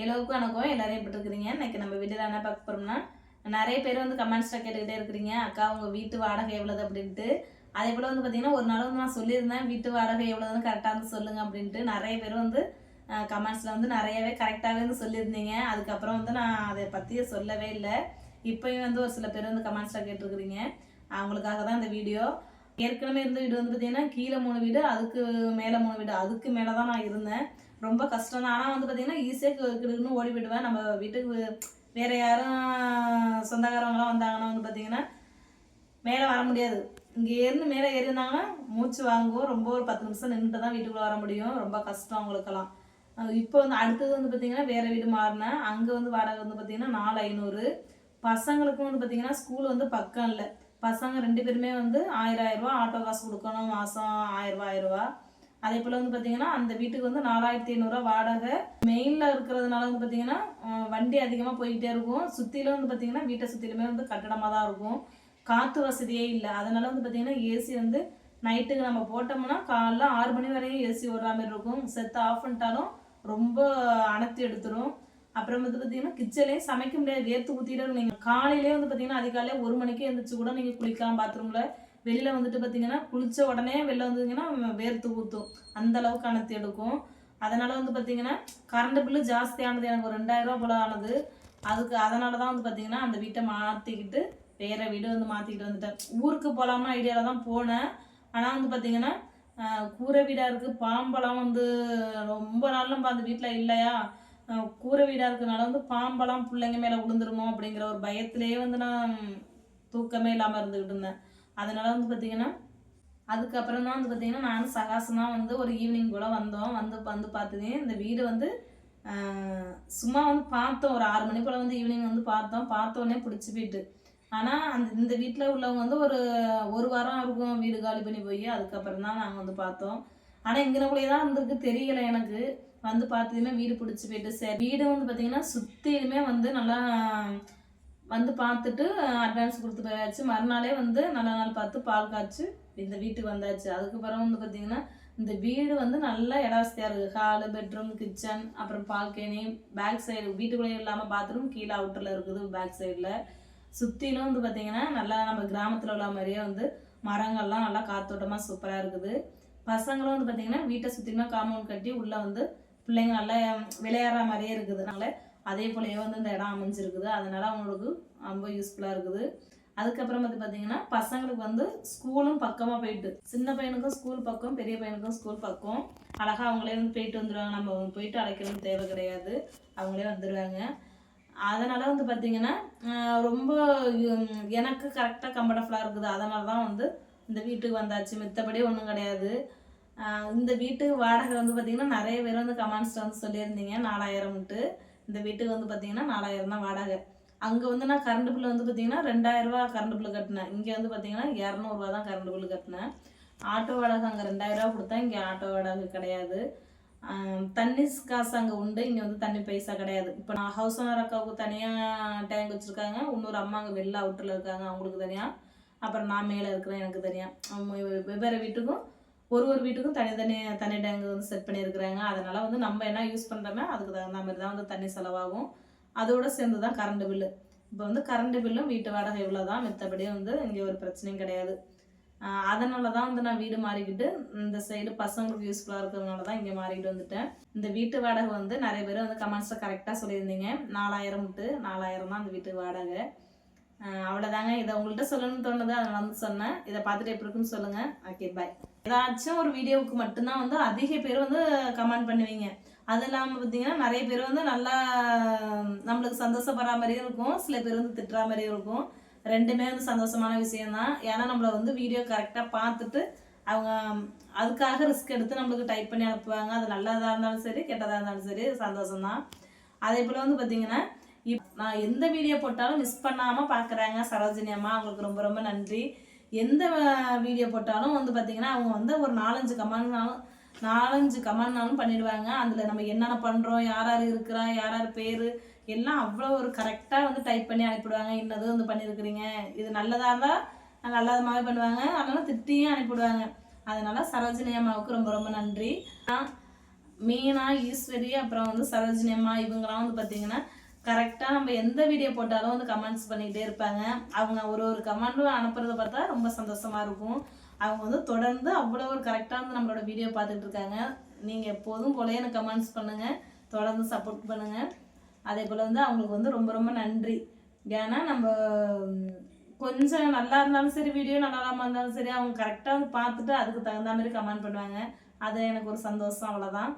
எல்லோருக்கும் வணக்கம். எல்லாரும் எப்படி இருக்கிறீங்க? இன்னைக்கு நம்ம வீட்டில் என்ன பார்க்க போகிறோம்னா நிறைய பேர் வந்து கமெண்ட்ஸில் கேட்டுக்கிட்டே இருக்கிறீங்க. அக்கா உங்கள் வீட்டு வாடகை எவ்வளோது அப்படின்ட்டு. அதே போல் வந்து பார்த்தீங்கன்னா ஒரு நாள் வந்து நான் சொல்லியிருந்தேன் வீட்டு வாடகை எவ்வளோதுன்னு கரெக்டாக வந்து சொல்லுங்கள் அப்படின்ட்டு. நிறைய பேர் வந்து கமெண்ட்ஸில் வந்து நிறையவே கரெக்டாகவே வந்து சொல்லியிருந்தீங்க. அதுக்கப்புறம் வந்து நான் அதை பற்றியே சொல்லவே இல்லை. இப்போயும் வந்து ஒரு சில பேர் வந்து கமெண்ட்ஸில் கேட்டிருக்கிறீங்க. அவங்களுக்காக தான் இந்த வீடியோ. ஏற்கனவே இருந்த வீடு வந்து பார்த்தீங்கன்னா கீழே மூணு வீடு அதுக்கு மேலே மூணு வீடு. அதுக்கு மேலே தான் நான் இருந்தேன். ரொம்ப கஷ்டம் தான் ஆனால் வந்து பார்த்தீங்கன்னா ஈஸியாக கிடுக்குன்னு ஓடி போயிடுவேன். நம்ம வீட்டுக்கு வேறு யாரும் சொந்தக்காரவங்களாம் வந்தாங்கன்னா வந்து பார்த்தீங்கன்னா மேலே வர முடியாது. இங்கே இருந்து மேலே ஏறினாங்கன்னா மூச்சு வாங்குவோம். ரொம்ப ஒரு பத்து நிமிஷம் நின்றுட்டு தான் வீட்டுக்குள்ளே வர முடியும். ரொம்ப கஷ்டம் அவங்களுக்கெல்லாம். இப்போ வந்து அடுத்தது வந்து பார்த்திங்கன்னா வேறு வீடு மாறினேன். அங்கே வந்து வாடகை வந்து பார்த்தீங்கன்னா நாலு ஐநூறு. பசங்களுக்கும் வந்து பார்த்திங்கன்னா ஸ்கூல் வந்து பக்கம் இல்லை. பசங்க ரெண்டு பேருமே வந்து ஆயிரம் ஆயிரம் ரூபா ஆட்டோ காசு கொடுக்கணும் மாதம் ஆயிரம் ரூபா அதே போல் வந்து பார்த்தீங்கன்னா அந்த வீட்டுக்கு வந்து நாலாயிரத்தி ஐநூறுரூவா வாடகை. மெயினில் இருக்கிறதுனால வந்து பார்த்தீங்கன்னா வண்டி அதிகமாக போய்கிட்டே இருக்கும். சுற்றிலும் வந்து பார்த்தீங்கன்னா வீட்டை சுற்றிலுமே வந்து கட்டடமாக தான் இருக்கும். காற்று வசதியே இல்லை. அதனால வந்து பார்த்தீங்கன்னா ஏசி வந்து நைட்டுக்கு நம்ம போட்டோம்னா காலைல ஆறு மணி வரையும் ஏசி ஓடுற மாதிரி இருக்கும். செத்து ஆஃப் பண்ணிட்டாலும் ரொம்ப அணைத்து எடுத்துரும். அப்புறம் வந்து பார்த்தீங்கன்னா கிச்சன்லேயும் சமைக்க முடியாது. வேர்த்து ஊற்றிட்டு நீங்கள் காலையிலேயே வந்து பார்த்தீங்கன்னா அதிகாலையே ஒரு மணிக்கு எழுந்திரிச்சு கூட நீங்கள் குளிக்கலாம் பாத்ரூமில் வெளியில் வந்துட்டு பார்த்தீங்கன்னா குளித்த உடனே வெளில வந்துங்கன்னா வேர்த்து ஊற்றும் அந்த அளவுக்கு அணைத்து எடுக்கும். அதனால் வந்து பார்த்தீங்கன்னா கரண்ட் பில்லு ஜாஸ்தியானது எனக்கு ஒரு ரெண்டாயிரம் ரூபா போல ஆனது. அதுக்கு அதனால தான் வந்து பார்த்தீங்கன்னா அந்த வீட்டை மாற்றிக்கிட்டு வேற வீடு வந்து மாற்றிக்கிட்டு வந்துட்டேன். ஊருக்கு போகலாம்னு ஐடியாவில் தான் போனேன். ஆனால் வந்து பார்த்தீங்கன்னா கூரை வீடாக இருக்குது பாம்பெல்லாம் வந்து ரொம்ப நாள் அந்த வீட்டில் இல்லையா? கூரை வீடாக இருக்கனால வந்து பாம்பெல்லாம் பிள்ளைங்க மேலே விழுந்துருமோ அப்படிங்கிற ஒரு பயத்திலேயே வந்து நான் தூக்கமே இல்லாமல் இருந்துக்கிட்டு இருந்தேன். அதனால வந்து பார்த்தீங்கன்னா அதுக்கப்புறம் தான் வந்து பார்த்தீங்கன்னா நானும் சகாசமாக வந்து ஒரு ஈவினிங் கூட வந்தோம். வந்து வந்து பார்த்துதேன் இந்த வீடு வந்து சும்மா வந்து பார்த்தோம். ஒரு ஆறு மணி போல் வந்து ஈவினிங் வந்து பார்த்தோம். பார்த்தோன்னே பிடிச்சி போயிட்டு. ஆனால் அந்த இந்த வீட்டில் உள்ளவங்க வந்து ஒரு ஒரு வாரம் இருக்கும் வீடு காலி பண்ணி போய் அதுக்கப்புறம் தான் நாங்கள் வந்து பார்த்தோம். ஆனால் இங்கனக்குள்ளேயே தான் இருந்திருக்கு தெரியல எனக்கு. வந்து பார்த்ததுமே வீடு பிடிச்சி போயிட்டு சரி. வீடு வந்து பார்த்தீங்கன்னா சுற்றிலுமே வந்து நல்லா வந்து பார்த்துட்டு அட்வான்ஸ் கொடுத்து போயாச்சு. மறுநாளே வந்து நல்ல நாள் பார்த்து பால் காய்ச்சி இந்த வீட்டுக்கு வந்தாச்சு. அதுக்கப்புறம் வந்து பார்த்தீங்கன்னா இந்த வீடு வந்து நல்லா இட வசதியாக இருக்குது ஹாலு பெட்ரூம் கிச்சன் அப்புறம் பால்கனி பேக் சைடு வீட்டுக்குள்ளே இல்லாமல் பாத்ரூம் கீழே அவுட்டரில் இருக்குது பேக் சைடில் சுற்றிலும் வந்து பார்த்தீங்கன்னா நல்லா நம்ம கிராமத்தில் உள்ள மாதிரியே வந்து மரங்கள்லாம் நல்லா காத்தோட்டமாக சூப்பராக இருக்குது. பசங்களும் வந்து பார்த்தீங்கன்னா வீட்டை சுற்றிலுமே காம்பவுண்ட் கட்டி உள்ளே வந்து பிள்ளைங்க நல்லா விளையாடுற மாதிரியே இருக்குதுனால அதே போலயே வந்து இந்த இடம் அமைஞ்சிருக்குது. அதனால அவங்களுக்கு ரொம்ப யூஸ்ஃபுல்லாக இருக்குது. அதுக்கப்புறம் வந்து பார்த்தீங்கன்னா பசங்களுக்கு வந்து ஸ்கூலும் பக்கமாக போயிட்டு சின்ன பையனுக்கும் ஸ்கூல் பக்கம் பெரிய பையனுக்கும் ஸ்கூல் பக்கம். அழகாக அவங்களே வந்து போயிட்டு வந்துடுவாங்க நம்ம போயிட்டு அழைக்கணும்னு தேவை கிடையாது. அவங்களே வந்துடுவாங்க அதனால் வந்து பார்த்தீங்கன்னா ரொம்ப எனக்கு கரெக்டாக கம்ஃபர்டபுளாக இருக்குது. அதனால தான் வந்து இந்த வீட்டுக்கு வந்தாச்சு. மித்தபடி ஒன்றும் கிடையாது. இந்த வீட்டு வாடகை வந்து பார்த்திங்கன்னா நிறைய பேர் வந்து கமெண்ட்ஸ் வந்து சொல்லியிருந்தீங்க. நாலாயிரம்ட்டு இந்த வீட்டுக்கு வந்து பார்த்தீங்கன்னா நாலாயிரம் தான் வாடகை அங்கே வந்து நான் கரண்ட் பில்லு வந்து பார்த்தீங்கன்னா ரெண்டாயிரரூவா கரண்ட் பில்லு கட்டினேன் இங்கே வந்து பார்த்தீங்கன்னா இரநூறுவா தான் கரண்ட் பில்லு கட்டினேன் ஆட்டோ வாடகை அங்கே ரெண்டாயிரரூவா கொடுத்தா இங்கே ஆட்டோ வாடகை கிடையாது தண்ணி காசு அங்கே உண்டு இங்கே வந்து தண்ணி பைசா கிடையாது இப்போ நான் ஹவுஸ் ஓனர் அக்காவுக்கு தனியாக டேங்க் வச்சுருக்காங்க இன்னொரு அம்மா அங்கே வெளில அவுட்டரில் இருக்காங்க அவங்களுக்கு தனியாக அப்புறம் நான் மேலே இருக்கிறேன் எனக்கு தனியாக அவங்க வெவ்வேறு வீட்டுக்கும் ஒரு ஒரு வீட்டுக்கும் தனித்தனி தனி டேங்கு வந்து செட் பண்ணியிருக்கிறாங்க. அதனால வந்து நம்ம என்ன யூஸ் பண்ணுறோமோ அதுக்கு தகுந்த மாதிரி தான் வந்து தண்ணி செலவாகும். அதோடு சேர்ந்து தான் கரண்ட் பில்லு இப்போ வந்து கரண்ட் பில்லும் வீட்டு வாடகை இவ்வளோ தான் மித்தபடி வந்து இங்கே ஒரு பிரச்சனையும் கிடையாது. அதனால தான் வந்து நான் வீடு மாறிக்கிட்டு இந்த சைடு பசங்களுக்கு யூஸ்ஃபுல்லாக இருக்கிறதுனால தான் இங்கே மாறிக்கிட்டு வந்துட்டேன். இந்த வீட்டு வாடகை வந்து நிறைய பேர் வந்து கமெண்ட்ஸில் கரெக்டாக சொல்லியிருந்தீங்க. நாலாயிரம் விட்டு நாலாயிரம் தான் அந்த வீட்டு வாடகை. அவ்வளோதாங்க இதை உங்கள்கிட்ட சொல்லணும்னு தோணுது அதனால வந்து சொன்னேன். இதை பார்த்துட்டு எப்படி இருக்குன்னு சொல்லுங்கள் ஓகே பாய் ஏதாச்சும் ஒரு வீடியோவுக்கு மட்டும்தான் வந்து அதிக பேர் வந்து கமெண்ட் பண்ணுவீங்க. அது இல்லாமல் பார்த்தீங்கன்னா நிறைய பேர் வந்து நல்லா நம்மளுக்கு சந்தோஷப்படுற மாதிரியும் இருக்கும். சில பேர் வந்து திட்டுற மாதிரியும் இருக்கும். ரெண்டுமே வந்து சந்தோஷமான விஷயம்தான். ஏன்னா நம்மளை வந்து வீடியோ கரெக்டாக பார்த்துட்டு அவங்க அதுக்காக ரிஸ்க் எடுத்து நம்மளுக்கு டைப் பண்ணி அனுப்புவாங்க. அது நல்லதாக இருந்தாலும் சரி கெட்டதாக இருந்தாலும் சரி சந்தோஷம்தான். அதே போல் வந்து பார்த்தீங்கன்னா இப் நான் எந்த வீடியோ போட்டாலும் மிஸ் பண்ணாமல் பார்க்குறாங்க சரோஜினி அம்மா. அவங்களுக்கு ரொம்ப ரொம்ப நன்றி. எந்த வீடியோ போட்டாலும் வந்து பார்த்திங்கன்னா அவங்க வந்து ஒரு நாலஞ்சு கமெண்ட்னாலும் நாலஞ்சு கமெண்ட்னாலும் பண்ணிடுவாங்க. அதில் நம்ம என்னென்ன பண்ணுறோம் யார் யார் இருக்கிறா யார் யார் பேர் எல்லாம் அவ்வளோ ஒரு கரெக்டாக வந்து டைப் பண்ணி அனுப்பிடுவாங்க. இன்னது வந்து பண்ணியிருக்கிறீங்க இது நல்லதாக இருந்தால் நல்லதுமாகவே பண்ணுவாங்க. அதனால திட்டியும் அனுப்பிவிடுவாங்க அதனால சரோஜினி அம்மாவுக்கு ரொம்ப ரொம்ப நன்றி. மீனா ஈஸ்வரி அப்புறம் வந்து சரோஜினி அம்மா இவங்கெல்லாம் வந்து பார்த்திங்கன்னா கரெக்டாக நம்ம எந்த வீடியோ போட்டாலும் வந்து கமெண்ட்ஸ் பண்ணிகிட்டே இருப்பாங்க. அவங்க ஒரு ஒரு கமெண்ட்டும் அனுப்புறத பார்த்தா ரொம்ப சந்தோஷமாக இருக்கும். அவங்க வந்து தொடர்ந்து அவ்வளோ ஒரு கரெக்டாக வந்து நம்மளோட வீடியோ பார்த்துட்டு இருக்காங்க. நீங்கள் எப்போதும் போல எனக்கு கமெண்ட்ஸ் பண்ணுங்கள் தொடர்ந்து சப்போர்ட் பண்ணுங்கள் அதே போல் வந்து அவங்களுக்கு வந்து ரொம்ப ரொம்ப நன்றி. ஏன்னா நம்ம கொஞ்சம் நல்லா இருந்தாலும் சரி வீடியோ நல்லா இல்லாமல் இருந்தாலும் சரி அவங்க கரெக்டாக வந்து பார்த்துட்டு அதுக்கு தகுந்த மாதிரி கமெண்ட் பண்ணுவாங்க. அது எனக்கு ஒரு சந்தோஷம் அவ்வளோதான்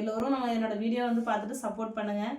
எல்லோரும் நம்ம என்னோடய வீடியோ வந்து பார்த்துட்டு சப்போர்ட் பண்ணுங்கள்